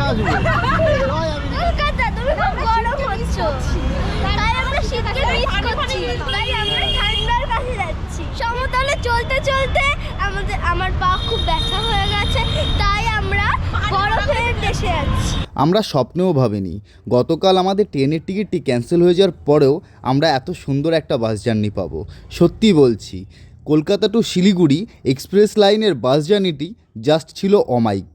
আমরা সমতলে চলতে চলতে আমাদের, আমার পা খুব ব্যথা হয়ে গেছে, তাই আমরা বরফের দেশে আমরা স্বপ্নেও ভাবিনি, গতকাল আমাদের ট্রেনের টিকিটটি ক্যান্সেল হয়ে যাওয়ার পরেও আমরা এত সুন্দর একটা বাস জার্নি পাবো। সত্যি বলছি, কলকাতা টু শিলিগুড়ি এক্সপ্রেস লাইনের বাস জার্নিটি জাস্ট ছিল অমাইক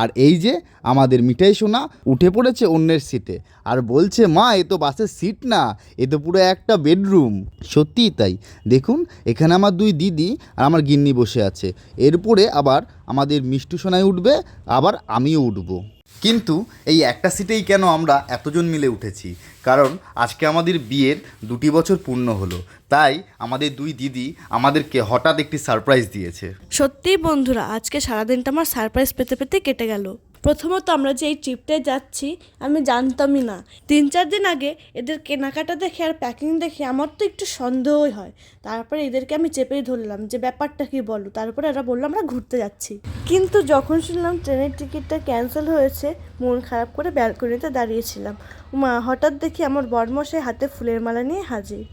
আর এই যে আমাদের মিঠাই সোনা উঠে পড়েছে অন্যের সিটে আর বলছে, মা, এ তো বাসের সিট না, এ তো পুরো একটা বেডরুম সত্যিই তাই। দেখুন, এখানে আমার দুই দিদি আর আমার গিন্নি বসে আছে। এরপরে আবার আমাদের মিষ্টি সোনায় উঠবে, আবার আমিও উঠবো। কিন্তু এই একটা সিটেই কেন আমরা এতজন মিলে উঠেছি? কারণ আজকে আমাদের বিয়ের দুটি বছর পূর্ণ হলো। তাই আমাদের দুই দিদি আমাদেরকে হঠাৎ একটি সারপ্রাইজ দিয়েছে। সত্যি বন্ধুরা, আজকে সারাদিনটা আমার সারপ্রাইজ পেতে পেতে কেটে গেল। প্রথমত আমরা যে এই ট্রিপটায় যাচ্ছি, আমি জানতামই না। তিন চার দিন আগে এদের কেনাকাটা দেখে আর প্যাকিং দেখে আমার তো একটু সন্দেহই হয়। তারপরে এদেরকে আমি চেপেই ধরলাম যে, ব্যাপারটা কি বলো? তারপরে এরা বলল, আমরা ঘুরতে যাচ্ছি। কিন্তু যখন শুনলাম ট্রেনের টিকিটটা ক্যান্সেল হয়েছে, মন খারাপ করে ব্যালকনিতে দাঁড়িয়েছিলাম। মা, হঠাৎ দেখি আমার বরমশাই হাতে ফুলের মালা নিয়ে হাজির।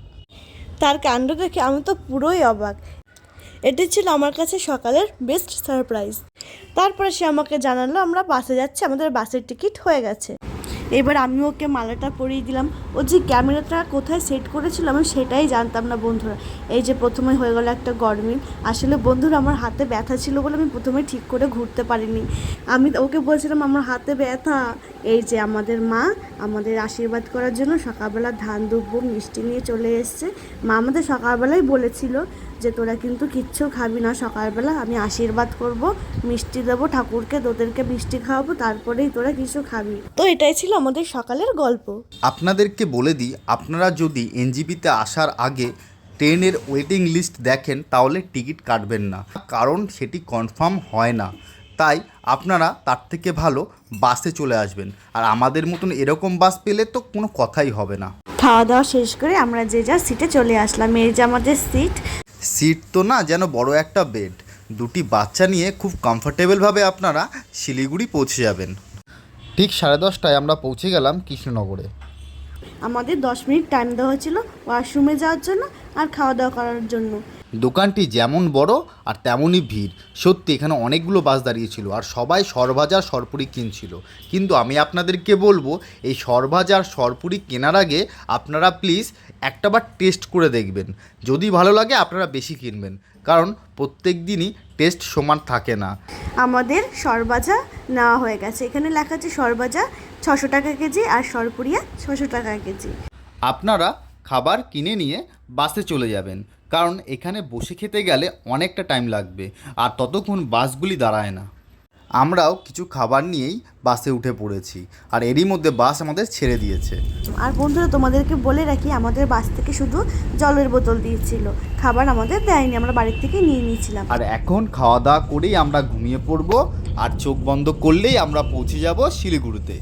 তার কাণ্ড দেখে আমি তো পুরোই অবাক। এটি ছিল আমার কাছে সকালের বেস্ট সারপ্রাইজ তারপরে সে আমাকে জানালো, আমরা বাসে যাচ্ছি, আমাদের বাসের টিকিট হয়ে গেছে। এবার আমি ওকে মালাটা পরিয়ে দিলাম। ও যে ক্যামেরাটা কোথায় সেট করেছিল আমি সেটাই জানতাম না বন্ধুরা। এই যে প্রথমে হয়ে গেল একটা গরমিল আসলে বন্ধুরা, আমার হাতে ব্যথা ছিল বলে আমি প্রথমে ঠিক করে ঘুরতে পারিনি। আমি ওকে বলছিলাম, আমার হাতে ব্যথা। এই যে আমাদের মা, আমাদের আশীর্বাদ করার জন্য সকালবেলা ধান দুব্বো, মিষ্টি নিয়ে চলে এসছে। মা আমাদের সকালবেলাই বলেছিল যে তোরা কিন্তু কিচ্ছু খাবি না সকালবেলা আমি আশীর্বাদ করব মিষ্টি দেবো ঠাকুরকে তোদেরকে মিষ্টি খাওয়াবো তারপরেই তোরা কিছু খাবি। তো এটাই ছিল আমাদের সকালের গল্প। আপনাদেরকে বলে দিই আপনারা যদি এনজিপিতে আসার আগে ট্রেনের ওয়েটিং লিস্ট দেখেন তাহলে টিকিট কাটবেন না। কারণ সেটি কনফার্ম হয় না। তাই আপনারা তার থেকে ভালো বাসে চলে আসবেন। আর আমাদের মতন এরকম বাস পেলে তো কোনো কথাই হবে না। খাওয়া দাওয়া শেষ করে আমরা যে যা সিটে চলে আসলাম। এই যে আমাদের সিট সিট তো না, যেন বড় একটা বেড দুটি বাচ্চা নিয়ে খুব কমফোর্টেবলভাবে আপনারা শিলিগুড়ি পৌঁছে যাবেন। ঠিক সাড়ে দশটায় আমরা পৌঁছে গেলাম কৃষ্ণনগরে। আমাদের দশ মিনিট টাইম দেওয়া হয়েছিল ওয়াশরুমে যাওয়ার জন্য আর খাওয়া দাওয়া করার জন্য। দোকানটি যেমন বড় আর তেমনই ভিড়। সত্যি এখানে অনেকগুলো বাস দাঁড়িয়েছিল আর সবাই সরভাজা সরপুরি কিনছিল। কিন্তু আমি আপনাদেরকে বলব এই সরভাজা আর সরপুরি কেনার আগে আপনারা প্লিজ একটাবার টেস্ট করে দেখবেন। যদি ভালো লাগে আপনারা বেশি কিনবেন। কারণ প্রত্যেক দিনই টেস্ট সমান থাকে না। আমাদের সরবাজা নেওয়া হয়ে গেছে। এখানে লেখা আছে সরবাজা ছশো টাকা কেজি আর সরপুরিয়া ছশো টাকা কেজি। আপনারা খাবার কিনে নিয়ে বাসে চলে যাবেন। কারণ এখানে বসে খেতে গেলে অনেকটা টাইম লাগবে আর ততক্ষণ বাসগুলি দাঁড়ায় না। আমরাও কিছু খাবার নিয়েই বাসে উঠে পড়েছি আর এরই মধ্যে বাস আমাদের ছেড়ে দিয়েছে। আর বন্ধুরা তোমাদেরকে বলে রাখি আমাদের বাস থেকে শুধু জলের বোতল দিয়েছিল খাবার আমাদের দেয়নি আমরা বাড়ির থেকে নিয়ে নিয়েছিলাম। আর এখন খাওয়া দাওয়া করেই আমরা ঘুমিয়ে পড়ব আর চোখ বন্ধ করলেই আমরা পৌঁছে যাব শিলিগুড়িতে।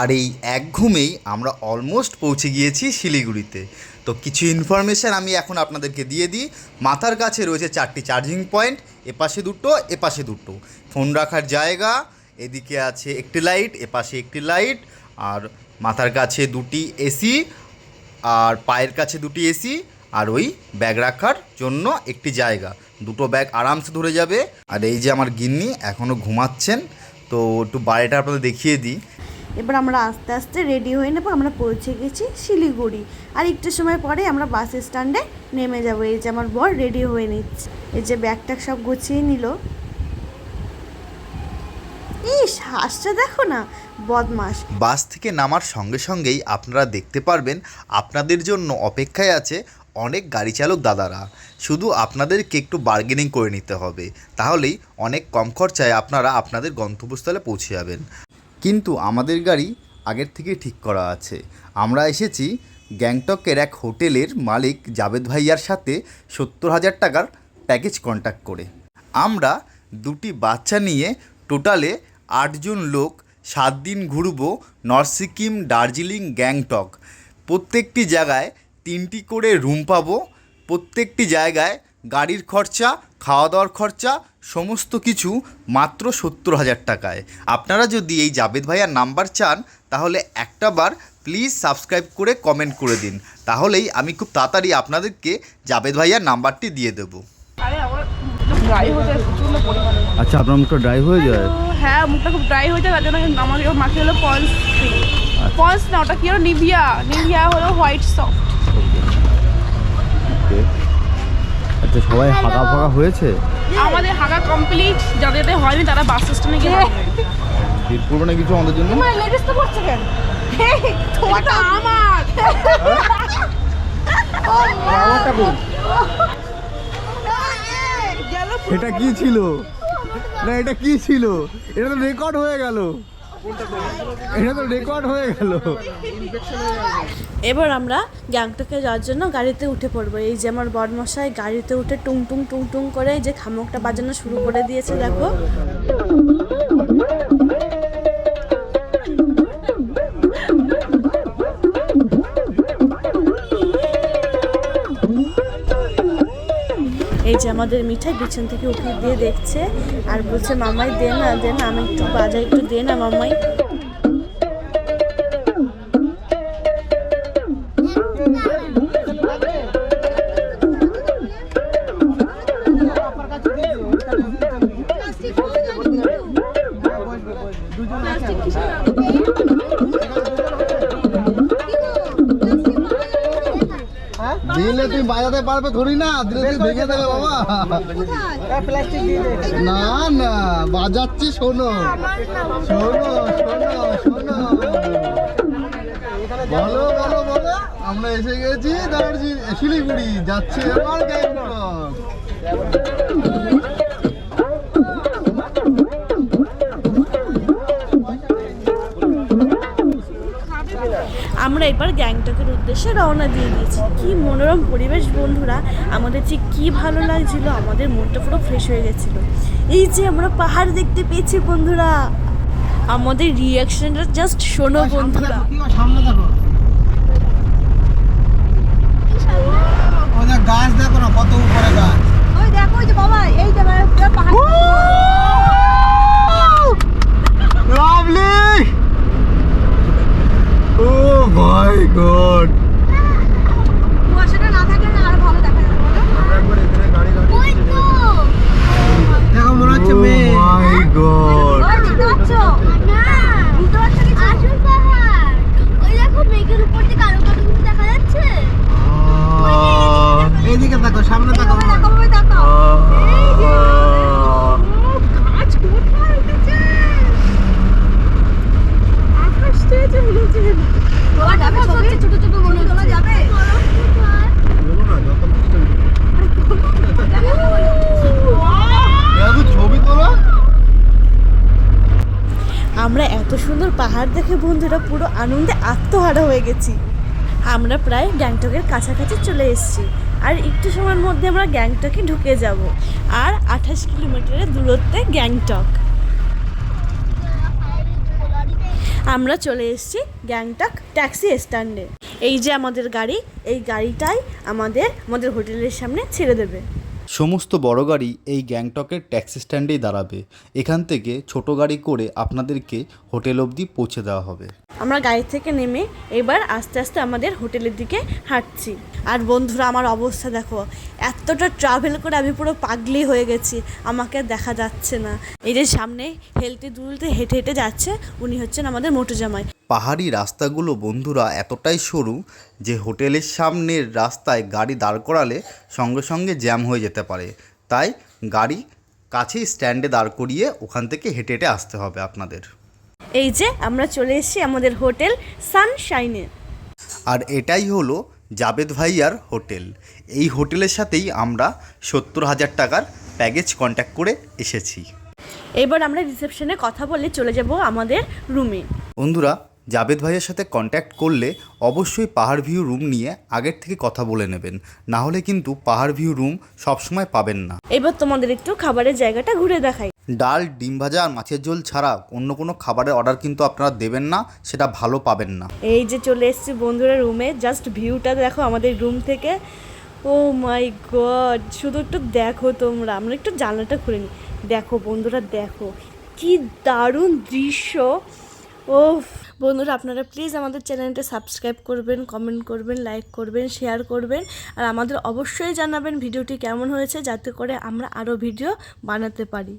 আর এই এক ঘুমেই আমরা অলমোস্ট পৌঁছে গিয়েছি শিলিগুড়িতে। তো কিছু ইনফরমেশান আমি এখন আপনাদেরকে দিয়ে দিই। মাথার কাছে রয়েছে চারটি চার্জিং পয়েন্ট এপাশে দুটো এপাশে দুটো। ফোন রাখার জায়গা, এদিকে আছে একটি লাইট এপাশে একটি লাইট আর মাথার কাছে দুটি এসি আর পায়ের কাছে দুটি এসি আর ওই ব্যাগ রাখার জন্য একটি জায়গা। দুটো ব্যাগ আরামসে ধরে যাবে। আর এই যে আমার গিন্নি এখনও ঘুমাচ্ছেন, তো একটু বাড়িটা আপনাদের দেখিয়ে দিই। এবার আমরা আস্তে আস্তে রেডি হয়ে নেব, আমরা পৌঁছে গেছি শিলিগুড়ি। আর একটু সময় পরে আমরা বাস স্ট্যান্ডে নেমে যাব। এই যে আমার বর রেডি হয়ে নিচ্ছে। এই যে ব্যাগটা সব গুছিয়ে নিল। ইস হাসটা দেখো না বদমাস বাস থেকে নামার সঙ্গে সঙ্গেই আপনারা দেখতে পারবেন, আপনাদের জন্য অপেক্ষায় আছে অনেক গাড়ি চালক দাদারা। শুধু আপনাদেরকে একটু বার্গেনিং করে নিতে হবে। তাহলেই অনেক কম খরচায় আপনারা আপনাদের গন্তব্যস্থলে পৌঁছে যাবেন। কিন্তু আমাদের গাড়ি আগের থেকে ঠিক করা আছে। আমরা এসেছি গ্যাংটকের এক হোটেলের মালিক জাভেদ ভাইয়ার সাথে সত্তর হাজার টাকার প্যাকেজ কন্ট্যাক্ট করে। আমরা দুটি বাচ্চা নিয়ে টোটালে আটজন লোক সাত দিন ঘুরবো নর্থ সিকিম দার্জিলিং গ্যাংটক। প্রত্যেকটি জায়গায় তিনটি করে রুম পাবো, প্রত্যেকটি জায়গায় গাড়ির খরচা খাওয়া দাওয়ার খরচা সমস্ত কিছু মাত্র সত্তর হাজার টাকায়। আপনারা যদি এই জাবেদ ভাইয়ার নাম্বার চান তাহলে একটা বার প্লিজ সাবস্ক্রাইব করে কমেন্ট করে দিন। তাহলেই আমি খুব তাড়াতাড়ি আপনাদেরকে জাবেদ ভাইয়ার নাম্বারটি দিয়ে দেবো। আমার হয়ে আচ্ছা আপনার মুখটা ড্রাই হয়ে যায়? হ্যাঁ মুখটা খুব ড্রাই হয়ে যায় তার জন্য আমাকে মাখে হলো পন্স পন্স না ওটা কি হলো নিভিয়া নিভিয়া হলো হোয়াইট সফট আচ্ছা সবাই হাগা ফাগা হয়েছে? আমাদের হাগা কমপ্লিট যাদের হয়নি তারা বাস স্ট্যান্ডে গিয়ে হাগবে। ভিড় করব না কিছু আমাদের জন্য? তোমার লেডিস তো পড়ছে কেন? ওটা আমার। গেল এটা কি ছিল? না এটা কি ছিল? এটা তো রেকর্ড হয়ে গেল। এটা তো রেকর্ড হয়ে গেল। এবার আমরা গ্যাংটকে যাওয়ার জন্য গাড়িতে উঠে পড়ব। এই যে আমার বরমশাই গাড়িতে উঠে টুং টুং টুং টুং করে যে খামকটা বাজানো শুরু করে দিয়েছে, দেখো। আমাদের মিঠাই পিছন থেকে উঠে দিয়ে দেখছে আর বলছে মামাই দে না দে না, আমি একটু বাজার একটু দে না মামাই তুমি বাজাতে পারবে ধরি না ধীরে ধীরে ভেঙে দেবে বাবা। না না বাজাচ্ছি শোনো। শোনো শোনো শোনো। বলো বলো বলো আমরা এসে গেছি দার্জিলিং শিলিগুড়ি যাচ্ছি এবার গ্যাংটক। আমরা এবার গ্যাংটকের উদ্দেশ্যে রওনা দিয়ে দিয়েছি। কি মনোরম পরিবেশ বন্ধুরা। আমাদের যে কি ভালো লাগছিল আমাদের মনটা পুরো ফ্রেশ হয়ে গেছিল। এই যে আমরা পাহাড় দেখতে পেয়েছি বন্ধুরা। আমাদের রিয়াকশনটা জাস্ট শোনো বন্ধুরা। সামনে দেখো। গাছ দেখো না কত উপরে গাছ। ওই দেখো ওই যে বাবা এই যে পাহাড়। লাভলি ও মাই গড কুয়াশাটা না থাকলে না আরও ভালো দেখা যাবে ওই তো দেখো মনে হচ্ছে মেয়ে মাই গড ওই দেখতে পাচ্ছ না বুঝতে পারছ কিছু আসল পাহাড় ওই দেখো মেঘের উপর দিয়ে কালো কালো কিছু দেখা যাচ্ছে এইদিকে দেখো সামনে দেখো দেখো বাবা দেখো এই যে গাছ কোথায় উঠেছে আকাশ থেকে যে উঠেছে তোলা যাবে ছবি ছোট ছোট মনে তোলা যাবে ছবি তোলা আমরা এত সুন্দর পাহাড় দেখে বন্ধুরা পুরো আনন্দে আত্মহারা হয়ে গেছি। আমরা প্রায় গ্যাংটকের কাছাকাছি চলে এসেছি আর একটু সময়ের মধ্যে আমরা গ্যাংটকে ঢুকে যাব আর আঠাশ কিলোমিটারের দূরত্বে গ্যাংটক। আমরা চলে এসেছি গ্যাংটক ট্যাক্সি স্ট্যান্ডে। এই যে আমাদের গাড়ি, এই গাড়িটাই আমাদের আমাদের হোটেলের সামনে ছেড়ে দেবে। সমস্ত বড় গাড়ি এই গ্যাংটকের ট্যাক্সি স্ট্যান্ডেই দাঁড়াবে। এখান থেকে ছোট গাড়ি করে আপনাদেরকে হোটেল অবধি পৌঁছে দেওয়া হবে। আমরা গাড়ি থেকে নেমে এবার আস্তে আস্তে আমাদের হোটেলের দিকে হাঁটছি। আর বন্ধুরা, আমার অবস্থা দেখো, এতটা ট্রাভেল করে আমি পুরো পাগলি হয়ে গেছি, আমাকে দেখা যাচ্ছে না। এই যে সামনে হেলতে দুলতে হেঁটে হেঁটে যাচ্ছে, উনি হচ্ছেন আমাদের মোটু জামাই। পাহাড়ি রাস্তাগুলো বন্ধুরা এতটাই সরু যে হোটেলের সামনের রাস্তায় গাড়ি দাঁড় করালে সঙ্গে সঙ্গে জ্যাম হয়ে যেতে পারে। তাই গাড়ি কাছেই স্ট্যান্ডে দাঁড় করিয়ে ওখান থেকে হেঁটে হেঁটে আসতে হবে আপনাদের। এই যে আমরা চলে এসেছি আমাদের হোটেল সানশাইনে। আর এটাই হলো জাবেদ ভাইয়ার হোটেল। এই হোটেলের সাথেই আমরা সত্তর হাজার টাকার প্যাকেজ কন্ট্যাক্ট করে এসেছি। এবার আমরা রিসেপশনে কথা বলে চলে যাব আমাদের রুমে। বন্ধুরা জাবেদ ভাইয়ের সাথে কন্ট্যাক্ট করলে অবশ্যই পাহাড় ভিউ রুম নিয়ে আগের থেকে কথা বলে নেবেন। না হলে কিন্তু পাহাড় ভিউ রুম সবসময় পাবেন না। এবার তোমাদের একটু খাবারের জায়গাটা ঘুরে দেখাই। ডাল ডিম ভাজা আর মাছের ঝোল ছাড়া অন্য কোনো খাবারের অর্ডার কিন্তু আপনারা দেবেন না সেটা ভালো পাবেন না। এই যে চলে এসেছি বন্ধুরা রুমে জাস্ট ভিউটা দেখো আমাদের রুম থেকে। ও মাই গড শুধু একটু দেখো তোমরা আমরা একটু জানলাটা খুলে নিই। দেখো বন্ধুরা দেখো কি দারুণ দৃশ্য। ও বন্ধুরা আপনারা প্লিজ আমাদের চ্যানেলটা সাবস্ক্রাইব করবেন কমেন্ট করবেন লাইক করবেন শেয়ার করবেন, আর আমাদের অবশ্যই জানাবেন ভিডিওটি কেমন হয়েছে, যাতে করে আমরা আরও ভিডিও বানাতে পারি।